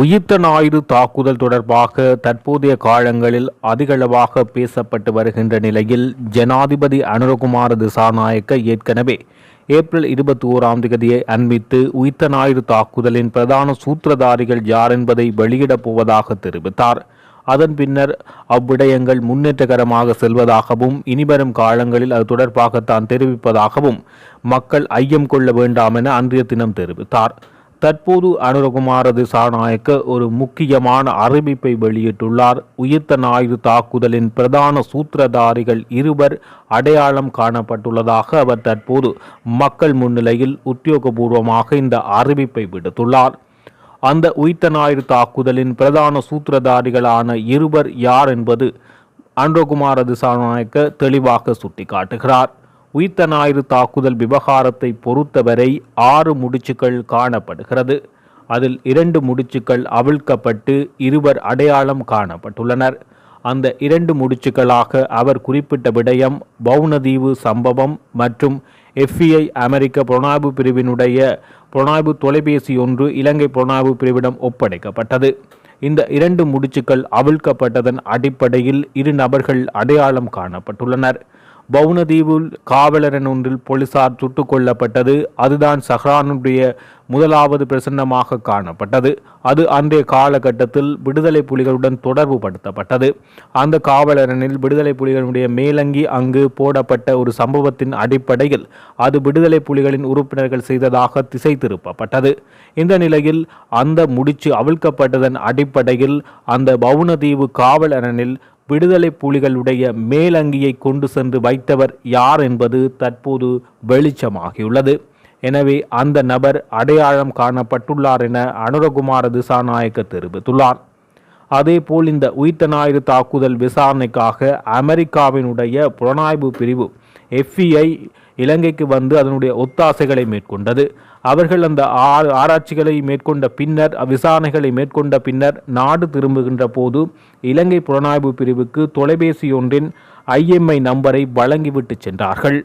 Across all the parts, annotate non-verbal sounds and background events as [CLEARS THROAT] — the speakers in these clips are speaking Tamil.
உயிர்த்த ஞாயிறு தாக்குதல் தொடர்பாக தற்போதைய காலங்களில் அதிகளவாக பேசப்பட்டு வருகின்ற நிலையில் ஜனாதிபதி அனுரகுமார திசாநாயக்க ஏற்கனவே ஏப்ரல் இருபத்தி ஓராம் தேதியை அண்மித்து உயிர்த்த ஞாயிறு தாக்குதலின் பிரதான சூத்திரதாரிகள் யார் என்பதை வெளியிடப் போவதாக தெரிவித்தார். அதன் பின்னர் அவ்விடயங்கள் முன்னேற்றகரமாக செல்வதாகவும் இனிவரும் காலங்களில் அது தொடர்பாக தான் தெரிவிப்பதாகவும் மக்கள் ஐயம் கொள்ள வேண்டாம் என அன்றைய தினம் தெரிவித்தார். தற்போது அனுரகுமார திசாநாயக்க ஒரு முக்கியமான அறிவிப்பை வெளியிட்டுள்ளார். உயிர்த்த ஞாயிறு தாக்குதலின் பிரதான சூத்திரதாரிகள் இருவர் அடையாளம் காணப்பட்டுள்ளதாக அவர் தற்போது மக்கள் முன்னிலையில் உத்தியோகபூர்வமாக இந்த அறிவிப்பை விடுத்துள்ளார். அந்த உயிர்த்த ஞாயிறு தாக்குதலின் பிரதான சூத்திரதாரிகளான இருவர் யார் என்பது அனுரகுமாரது திசாநாயக்க தெளிவாக சுட்டிக்காட்டுகிறார். உயிர்த்த ஞாயிறு தாக்குதல் விவகாரத்தை பொறுத்தவரை ஆறு முடிச்சுக்கள் காணப்படுகிறது. அதில் இரண்டு முடிச்சுக்கள் அவிழ்க்கப்பட்டு இருவர் அடையாளம் காணப்பட்டுள்ளனர். அந்த இரண்டு முடிச்சுக்களாக அவர் குறிப்பிட்ட விடயம் பவுனதீவு சம்பவம் மற்றும் எஃப்இஐ அமெரிக்க புலனாய்வு பிரிவினுடைய புலனாய்வு தொலைபேசி ஒன்று இலங்கை புலனாய்வு பிரிவிடம் ஒப்படைக்கப்பட்டது. இந்த இரண்டு முடிச்சுக்கள் அவிழ்க்கப்பட்டதன் அடிப்படையில் இரு நபர்கள் அடையாளம் காணப்பட்டுள்ளனர். பவுனதீவில் காவலரன் ஒன்றில் போலீசார் சுட்டுக் கொல்லப்பட்டது. அதுதான் சஹ்ரானுடைய முதலாவது பிரசன்னமாக காணப்பட்டது. அது அன்றைய காலகட்டத்தில் விடுதலை புலிகளுடன் தொடர்பு படுத்தப்பட்டது. அந்த காவலரனில் விடுதலை புலிகளுடைய மேலங்கி அங்கு போடப்பட்ட ஒரு சம்பவத்தின் அடிப்படையில் அது விடுதலை புலிகளின் உறுப்பினர்கள் செய்ததாக திசை திருப்பப்பட்டது. இந்த நிலையில் அந்த முடிச்சு அவிழ்க்கப்பட்டதன் அடிப்படையில் அந்த பவுனதீவு காவலரனில் விடுதலை புலிகளுடைய மேலங்கியை கொண்டு சென்று வைத்தவர் யார் என்பது தற்போது வெளிச்சமாகியுள்ளது. எனவே அந்த நபர் அடையாளம் காணப்பட்டுள்ளார் என அனுரகுமார திசாநாயக்க தெரிவித்துள்ளார். அதேபோல் இந்த உயிர்த்த ஞாயிறு தாக்குதல் விசாரணைக்காக அமெரிக்காவினுடைய புலனாய்வு பிரிவு எஃப்இஐ இலங்கைக்கு வந்து அதனுடைய ஒத்தாசைகளை மேற்கொண்டது. அவர்கள் அந்த ஆ- ஆராய்ச்சிகளை மேற்கொண்ட பின்னர் விசாரணைகளை மேற்கொண்ட பின்னர் நாடு திரும்புகின்ற போது இலங்கை புலனாய்வு பிரிவுக்கு தொலைபேசி ஒன்றின் ஐஎம்ஐ நம்பரை வழங்கிவிட்டு சென்றார்கள்.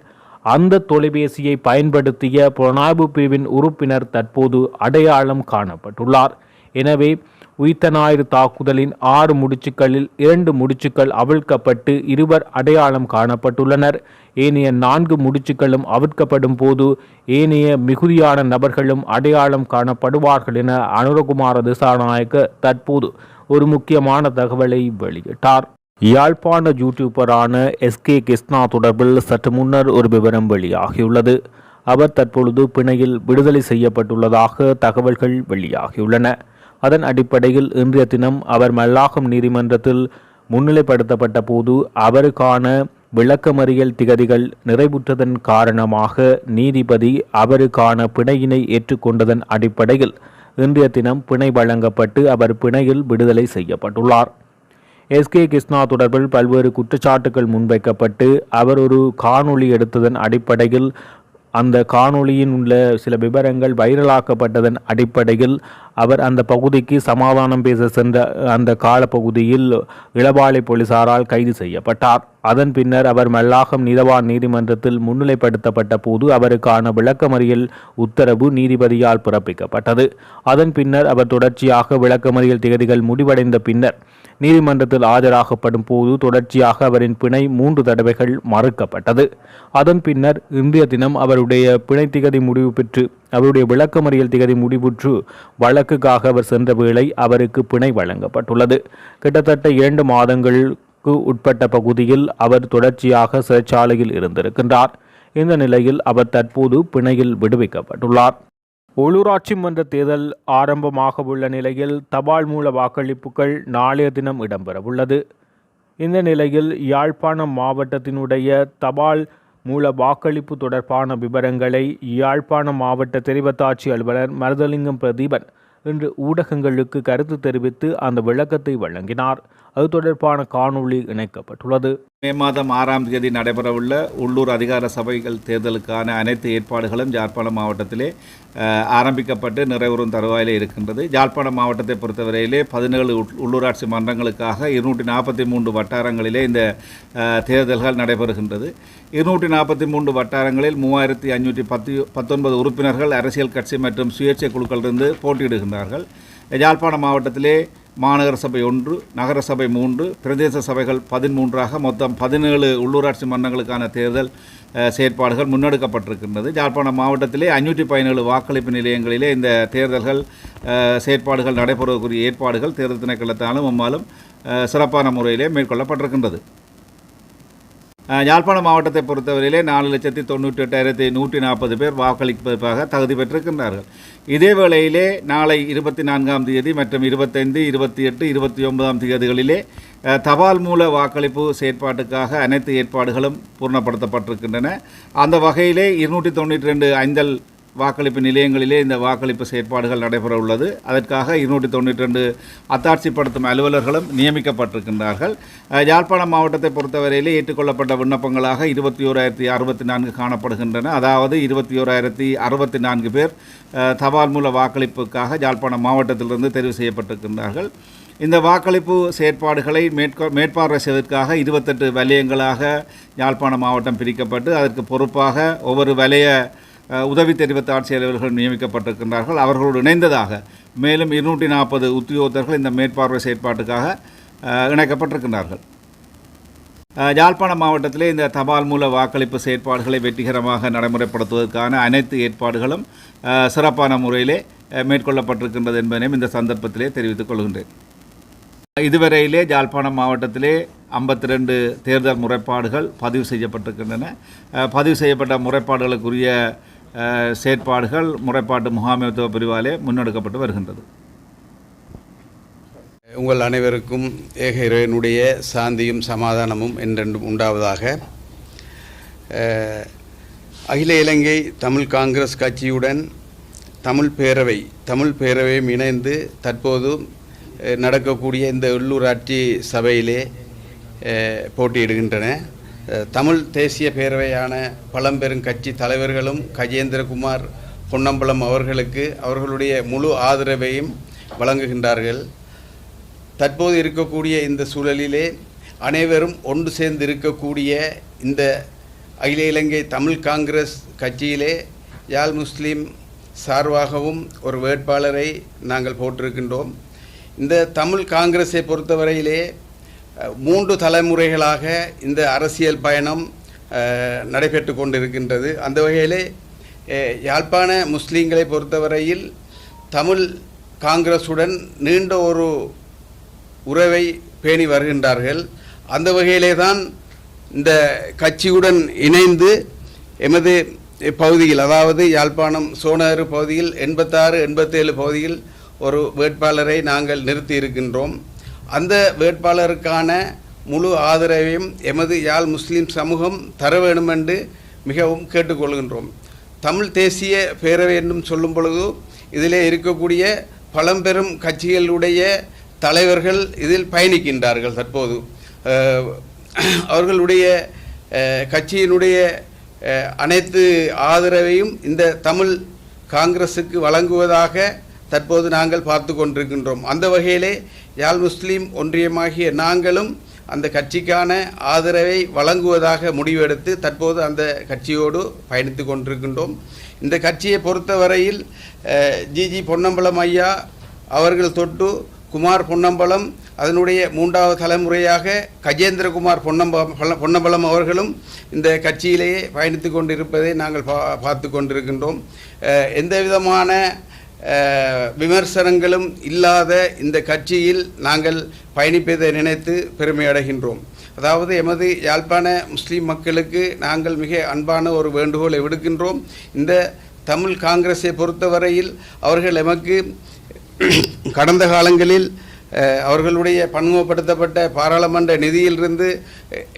அந்த தொலைபேசியை பயன்படுத்திய புலனாய்வு பிரிவின் உறுப்பினர் தற்போது அடையாளம் காணப்பட்டுள்ளார். எனவே உயிர்த்த தாக்குதலின் ஆறு முடிச்சுக்களில் இரண்டு முடிச்சுக்கள் அவிழ்க்கப்பட்டு இருவர் அடையாளம் காணப்பட்டுள்ளனர். ஏனைய நான்கு முடிச்சுக்களும் அவிழ்க்கப்படும் போது ஏனைய மிகுதியான நபர்களும் அடையாளம் காணப்படுவார்கள் என அனுரகுமார திசாநாயக்க தற்போது ஒரு முக்கியமான தகவலை வெளியிட்டார். யாழ்ப்பாண யூடியூபரான எஸ்கே கிருஷ்ணா தொடர்பில் சற்று முன்னர் ஒரு விவரம் வெளியாகியுள்ளது. அவர் தற்பொழுது பிணையில் விடுதலை செய்யப்பட்டுள்ளதாக தகவல்கள் வெளியாகியுள்ளன. அதன் அடிப்படையில் இன்றைய தினம் அவர் மல்லாகம் நீதிமன்றத்தில் முன்னிலைப்படுத்தப்பட்ட போது அவருக்கான விளக்கமறியல் திகதிகள் நிறைவுற்றதன் காரணமாக நீதிபதி அவருக்கான பிணையினை ஏற்றுக்கொண்டதன் அடிப்படையில் இன்றைய தினம் பிணை வழங்கப்பட்டு அவர் பிணையில் விடுதலை செய்யப்பட்டுள்ளார். எஸ்கே கிருஷ்ணா தொடர்பில் பல்வேறு குற்றச்சாட்டுகள் முன்வைக்கப்பட்டு அவர் ஒரு காணொளி எடுத்ததன் அடிப்படையில் அந்த காணொளியின் உள்ள சில விவரங்கள் வைரலாக்கப்பட்டதன் அடிப்படையில் அவர் அந்த பகுதிக்கு சமாதானம் பேச சென்ற அந்த காலப்பகுதியில் இளவாலை போலீசாரால் கைது செய்யப்பட்டார். அதன் பின்னர் அவர் மல்லாகம் நீதவான் நீதிமன்றத்தில் முன்னிலைப்படுத்தப்பட்ட போது அவருக்கான விளக்கமறியல் உத்தரவு நீதிபதியால் பிறப்பிக்கப்பட்டது. அதன் பின்னர் அவர் தொடர்ச்சியாக விளக்கமறியல் திகதிகள் முடிவடைந்த பின்னர் நீதிமன்றத்தில் ஆஜராகப்படும் போது தொடர்ச்சியாக அவரின் பிணை மூன்று தடவைகள் மறுக்கப்பட்டது. அதன் பின்னர் இந்திய தினம் அவருடைய பிணை திகதி முடிவு பெற்று அவருடைய விளக்கமறியல் திகதி முடிவுற்று வழக்குக்காக அவர் சென்ற வேளை அவருக்கு பிணை வழங்கப்பட்டுள்ளது. கிட்டத்தட்ட இரண்டு மாதங்களுக்கு உட்பட்ட பகுதியில் அவர் தொடர்ச்சியாக சிறைச்சாலையில் இருந்திருக்கின்றார். இந்த நிலையில் அவர் தற்போது பிணையில் விடுவிக்கப்பட்டுள்ளார். உள்ளூராட்சி மன்ற தேர்தல் ஆரம்பமாக உள்ள நிலையில் தபால் மூல வாக்களிப்புகள் நாளைய தினம் இடம்பெறவுள்ளது. இந்த நிலையில் யாழ்ப்பாணம் மாவட்டத்தினுடைய தபால் மூல வாக்களிப்பு தொடர்பான விவரங்களை யாழ்ப்பாணம் மாவட்ட தெரிவத்தாட்சி அலுவலர் மருதலிங்கம் பிரதீபன் இன்று ஊடகங்களுக்கு கருத்து தெரிவித்து அந்த விளக்கத்தை வழங்கினார். அது தொடர்பான காணொளி இணைக்கப்பட்டுள்ளது. மே மாதம் ஆறாம் தேதி நடைபெறவுள்ள உள்ளூர் அதிகார சபைகள் தேர்தலுக்கான அனைத்து ஏற்பாடுகளும் யாழ்ப்பாணம் மாவட்டத்திலே ஆரம்பிக்கப்பட்டு நிறைவுறும் தருவாயில் இருக்கின்றது. யாழ்ப்பாணம் மாவட்டத்தை பொறுத்தவரையிலே பதினேழு உள்ளூராட்சி மன்றங்களுக்காக இருநூற்றி நாற்பத்தி மூன்று வட்டாரங்களிலே இந்த தேர்தல்கள் நடைபெறுகின்றது. இருநூற்றி நாற்பத்தி மூன்று வட்டாரங்களில் மூவாயிரத்தி ஐநூற்றி பத்து பத்தொன்பது உறுப்பினர்கள் அரசியல் கட்சி மற்றும் சுயேட்சை குழுக்களிலிருந்து போட்டியிடுகின்றார்கள். யாழ்ப்பாண மாவட்டத்திலே மாநகர சபை ஒன்று நகர சபை மூன்று பிரதேச சபைகள் பதிமூன்றாக மொத்தம் பதினேழு உள்ளூராட்சி மன்றங்களுக்கான தேர்தல் செயற்பாடுகள் முன்னெடுக்கப்பட்டிருக்கின்றது. யாழ்ப்பாணம் மாவட்டத்திலே ஐநூற்றி பதினேழு வாக்களிப்பு நிலையங்களிலே இந்த தேர்தல்கள் செயற்பாடுகள் நடைபெறுவதற்குரிய ஏற்பாடுகள் தேர்தல் திணைக்களத்தாலும் அம்மாலும் சிறப்பான முறையிலே மேற்கொள்ளப்பட்டிருக்கின்றது. யாழ்ப்பாணம் மாவட்டத்தை பொறுத்தவரையிலே நாலு லட்சத்தி தொண்ணூற்றி எட்டாயிரத்தி நூற்றி நாற்பது பேர் வாக்களிப்பதற்காக தகுதி பெற்றிருக்கின்றார்கள். இதே வேளையிலே நாளை இருபத்தி நான்காம் தேதி மற்றும் இருபத்தைந்து இருபத்தி எட்டு இருபத்தி ஒன்பதாம் தேதிகளிலே தபால் மூல வாக்களிப்பு செயற்பாட்டுக்காக அனைத்து ஏற்பாடுகளும் பூர்ணப்படுத்தப்பட்டிருக்கின்றன. அந்த வகையிலே இருநூற்றி தொண்ணூற்றி ரெண்டு ஐந்தல் வாக்களிப்பு நிலையங்களிலே இந்த வாக்களிப்பு செயற்பாடுகள் நடைபெற உள்ளது. அதற்காக இருநூற்றி தொண்ணூற்றி ரெண்டு அத்தாட்சிப்படுத்தும் அலுவலர்களும் நியமிக்கப்பட்டிருக்கின்றார்கள். யாழ்ப்பாணம் மாவட்டத்தை பொறுத்தவரையிலே ஏற்றுக்கொள்ளப்பட்ட விண்ணப்பங்களாக இருபத்தி ஓராயிரத்தி அறுபத்தி நான்கு காணப்படுகின்றன. அதாவது இருபத்தி ஓராயிரத்தி அறுபத்தி நான்கு பேர் தபால் மூல வாக்களிப்புக்காக யாழ்ப்பாணம் மாவட்டத்திலிருந்து தெரிவு செய்யப்பட்டிருக்கின்றார்கள். இந்த வாக்களிப்பு செயற்பாடுகளை மேற்கொ மேற்பார்வை செய்வதற்காக இருபத்தெட்டு வலயங்களாக யாழ்ப்பாணம் மாவட்டம் பிரிக்கப்பட்டு அதற்கு பொறுப்பாக ஒவ்வொரு வலய உதவி தெரிவித்த ஆட்சியாளர்கள் நியமிக்கப்பட்டிருக்கின்றார்கள். அவர்களோடு இணைந்ததாக மேலும் இருநூற்றி நாற்பது உத்தியோகத்தர்கள் இந்த மேற்பார்வை செயற்பாட்டுக்காக இணைக்கப்பட்டிருக்கின்றார்கள். யாழ்ப்பாண மாவட்டத்திலே இந்த தபால் மூல வாக்களிப்பு செயற்பாடுகளை வெற்றிகரமாக நடைமுறைப்படுத்துவதற்கான அனைத்து ஏற்பாடுகளும் சிறப்பான முறையிலே மேற்கொள்ளப்பட்டிருக்கின்றது என்பதையும் இந்த சந்தர்ப்பத்திலே தெரிவித்துக் கொள்கின்றேன். இதுவரையிலே யாழ்ப்பாணம் மாவட்டத்திலே ஐம்பத்தி ரெண்டு தேர்தல் முறைப்பாடுகள் பதிவு செய்யப்பட்டிருக்கின்றன. பதிவு செய்யப்பட்ட முறைப்பாடுகளுக்குரிய செயற்பாடுகள் முறைப்பாட்டு முகாமைத்துவ பிரிவாலே முன்னெடுக்கப்பட்டு வருகின்றது உங்கள் அனைவருக்கும் ஏக இறைவனுடைய சாந்தியும் சமாதானமும் என்றென்றும் உண்டாவதாக அகில இலங்கை தமிழ் காங்கிரஸ் கட்சியுடன் தமிழ் பேரவை தமிழ் பேரவையும் இணைந்து தற்போது நடக்கக்கூடிய இந்த உள்ளூராட்சி சபையிலே போட்டியிடுகின்றன தமிழ் தேசிய பேரவையான பழம்பெரும் கட்சி தலைவர்களும் கஜேந்திரகுமார் பொன்னம்பலம் அவர்களுக்கு அவர்களுடைய முழு ஆதரவையும் வழங்குகின்றார்கள். தற்போது இருக்கக்கூடிய இந்த சூழலிலே அனைவரும் ஒன்று சேர்ந்து இருக்கக்கூடிய இந்த அகில இலங்கை தமிழ் காங்கிரஸ் கட்சியிலே யாழ் முஸ்லீம் சார்பாகவும் ஒரு வேட்பாளரை நாங்கள் போட்டிருக்கின்றோம். இந்த தமிழ் காங்கிரஸை பொறுத்தவரையிலே மூன்று தலைமுறைகளாக இந்த அரசியல் பயணம் நடைபெற்று கொண்டிருக்கின்றது. அந்த வகையிலே யாழ்ப்பாண முஸ்லீம்களை பொறுத்தவரையில் தமிழ் காங்கிரஸுடன் நீண்ட ஒரு உறவை பேணி வருகின்றார்கள். அந்த வகையிலே தான் இந்த கட்சியுடன் இணைந்து எமது பகுதியில் அதாவது யாழ்ப்பாணம் சோனாறு பகுதியில் எண்பத்தாறு எண்பத்தேழு பகுதியில் ஒரு வேட்பாளரை நாங்கள் நிறுத்தி இருக்கின்றோம் அந்த வேட்பாளருக்கான முழு ஆதரவையும் எமது யாழ் முஸ்லீம் சமூகம் தர வேண்டும் என்று மிகவும் கேட்டுக்கொள்கின்றோம். தமிழ் தேசிய பேரவை என்றும் சொல்லும் பொழுது இதிலே இருக்கக்கூடிய பழம்பெரும் கட்சிகளுடைய தலைவர்கள் இதில் பயணிக்கின்றார்கள் தற்போது. அவர்களுடைய கட்சியினுடைய அனைத்து ஆதரவையும் இந்த தமிழ் காங்கிரஸுக்கு வழங்குவதாக தற்போது நாங்கள் பார்த்து கொண்டிருக்கின்றோம். அந்த வகையிலே யாழ் முஸ்லீம் ஒன்றியமாகிய நாங்களும் அந்த கட்சிக்கான ஆதரவை வழங்குவதாக முடிவெடுத்து தற்போது அந்த கட்சியோடு பயணித்து கொண்டிருக்கின்றோம். இந்த கட்சியை பொறுத்தவரையில் ஜிஜி பொன்னம்பலம் ஐயா அவர்கள் தொட்டு குமார் பொன்னம்பலம் அதனுடைய மூன்றாவது தலைமுறையாக கஜேந்திரகுமார் பொன்னம்ப பொன்னம்பலம் அவர்களும் இந்த கட்சியிலேயே பயணித்து கொண்டிருப்பதை நாங்கள் பா பார்த்து கொண்டிருக்கின்றோம். எந்த விதமான விமர்சனங்களும் இல்லாத இந்த கட்சியில் நாங்கள் பயணிப்பதை நினைத்து பெருமையடைகின்றோம் அதாவது எமது யாழ்ப்பாண முஸ்லீம் மக்களுக்கு நாங்கள் மிக அன்பான ஒரு வேண்டுகோளை விடுக்கின்றோம். இந்த தமிழ் காங்கிரஸை பொறுத்தவரையில் அவர்கள் எமக்கு [CLEARS THROAT] கடந்த காலங்களில் அவர்களுடைய பன்முகப்படுத்தப்பட்ட பாராளுமன்ற நிதியிலிருந்து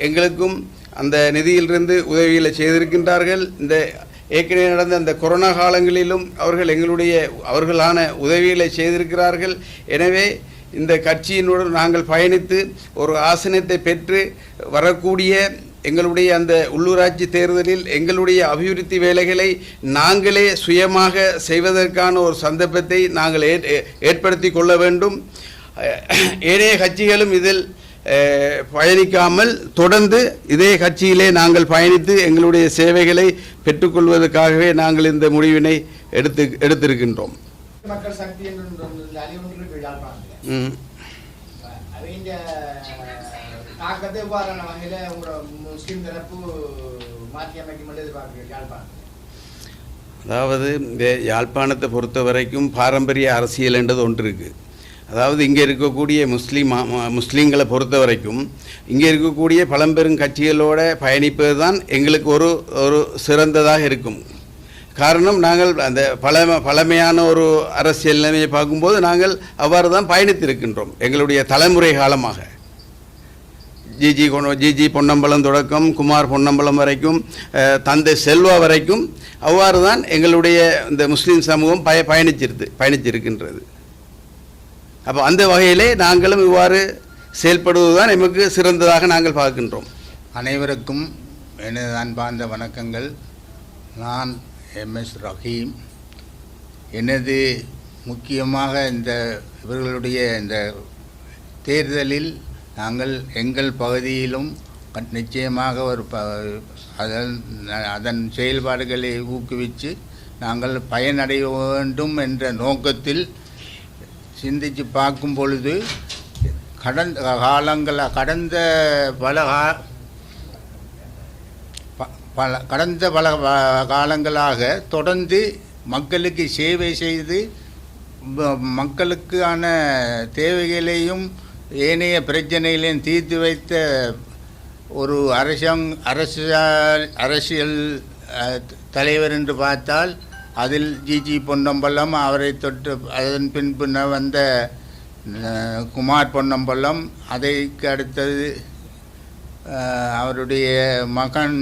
எங்களுக்கும் அந்த நிதியிலிருந்து உதவிகளை செய்திருக்கின்றார்கள். இந்த ஏற்கனவே நடந்த அந்த கொரோனா காலங்களிலும் அவர்கள் எங்களுடைய அவர்களான உதவிகளை செய்திருக்கிறார்கள். எனவே இந்த கட்சியினுடன் நாங்கள் பயணித்து ஒரு ஆசனத்தை பெற்று வரக்கூடிய எங்களுடைய அந்த உள்ளூராட்சி தேர்தலில் எங்களுடைய அபிவிருத்தி வேலைகளை நாங்களே சுயமாக செய்வதற்கான ஒரு சந்தர்ப்பத்தை நாங்கள் ஏற்- ஏற்படுத்தி கொள்ள வேண்டும். ஏனைய கட்சிகளும் இதில் பயணிக்காமல் தொடர்ந்து இதே கட்சியிலே நாங்கள் பயணித்து எங்களுடைய சேவைகளை பெற்றுக்கொள்வதற்காகவே நாங்கள் இந்த முடிவினை எடுத்து எடுத்திருக்கின்றோம். மக்கள் சக்தி தாக்கத்தை வகையில் உங்களோட முஸ்லீம் தரப்பு மாற்றி அமைக்கும் அதாவது இந்த யாழ்ப்பாணத்தை பொறுத்த வரைக்கும் பாரம்பரிய அரசியல் என்றது ஒன்று இருக்குது அதாவது இங்கே இருக்கக்கூடிய முஸ்லீம் மா- முஸ்லீம்களை பொறுத்த வரைக்கும் இங்கே இருக்கக்கூடிய பழம்பெரும் கட்சிகளோட பயணிப்பது தான் எங்களுக்கு ஒரு ஒரு சிறந்ததாக இருக்கும். காரணம் நாங்கள் அந்த பழம பழமையான ஒரு அரசியல் நிலைமையை பார்க்கும்போது நாங்கள் அவ்வாறு தான் பயணித்திருக்கின்றோம் எங்களுடைய தலைமுறை காலமாக. ஜிஜி கொ ஜிஜி பொன்னம்பலம் தொடக்கம் குமார் பொன்னம்பலம் வரைக்கும் தந்தை செல்வா வரைக்கும் அவ்வாறு தான் எங்களுடைய இந்த முஸ்லீம் சமூகம் பய பயணிச்சிருது பயணிச்சிருக்கின்றது. அப்போ அந்த வகையிலே நாங்களும் இவ்வாறு செயல்படுவதுதான் எமக்கு சிறந்ததாக நாங்கள் பார்க்கின்றோம். அனைவருக்கும் எனது அன்பார்ந்த வணக்கங்கள். நான் எம்எஸ் ரஹீம். எனது முக்கியமாக இந்த இவர்களுடைய இந்த தேர்தலில் நாங்கள் எங்கள் பகுதியிலும் நிச்சயமாக ஒரு ப அதன் அதன் செயல்பாடுகளை ஊக்குவித்து நாங்கள் பயனடைய வேண்டும் என்ற நோக்கத்தில் சிந்தித்து பார்க்கும் பொழுது கடந்த காலங்கள கடந்த பல ப- பல கடந்த பல காலங்களாக தொடர்ந்து மக்களுக்கு சேவை செய்து மக்களுக்கான தேவைகளையும் ஏனைய பிரச்சனைகளையும் தீர்த்து வைத்த ஒரு அரசாங் அரசியல் அரசியல் தலைவர் என்று பார்த்தால் அதில் ஜிஜி பொன்னம்பலம் அவரை தொட்டு அதன் பின்பு ந- வந்த குமார் பொன்னம்பலம் அதைக்கு அடுத்தது அவருடைய மகன்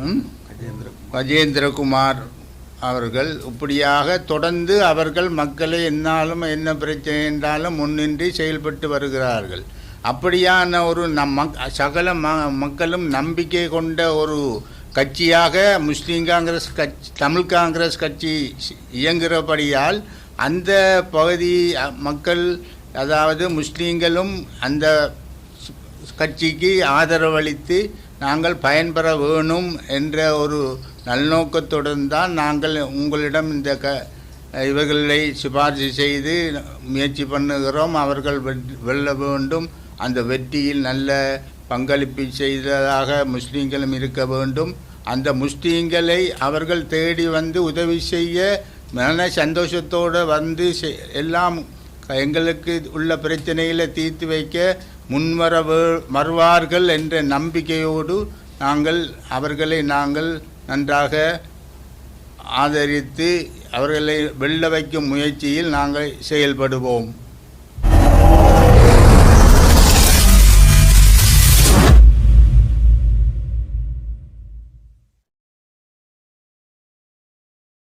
ம்? கஜேந்திரகுமார் அவர்கள் இப்படியாக தொடர்ந்து அவர்கள் மக்களை என்னாலும் என்ன பிரச்சனை என்றாலும் முன்னின்றி செயல்பட்டு வருகிறார்கள். அப்படியான ஒரு நம் மக் சகல ம மக்களும் நம்பிக்கை கொண்ட ஒரு கட்சியாக முஸ்லீம் காங்கிரஸ் கட்சி தமிழ் காங்கிரஸ் கட்சி இயங்குகிறபடியால் அந்த பகுதி மக்கள் அதாவது முஸ்லீம்களும் அந்த கட்சிக்கு ஆதரவளித்து நாங்கள் பயன்பெற வேணும் என்ற ஒரு நல்நோக்கத்துடன் தான் நாங்கள் உங்களிடம் இந்த க இவர்களை சிபாரிசு செய்து முயற்சி பண்ணுகிறோம். அவர்கள் வெல்ல வேண்டும். அந்த வெற்றியில் நல்ல பங்களிப்பு செய்ததாக முஸ்லீம்களும் இருக்க வேண்டும். அந்த முஸ்லீம்களை அவர்கள் தேடி வந்து உதவி செய்ய மன சந்தோஷத்தோடு வந்து செ- எல்லாம் எங்களுக்கு உள்ள பிரச்சனைகளை தீர்த்து வைக்க முன்வர வருவார்கள் என்ற நம்பிக்கையோடு நாங்கள் அவர்களை நாங்கள் நன்றாக ஆதரித்து அவர்களை வெல்ல வைக்கும் முயற்சியில் நாங்கள் செயல்படுவோம்.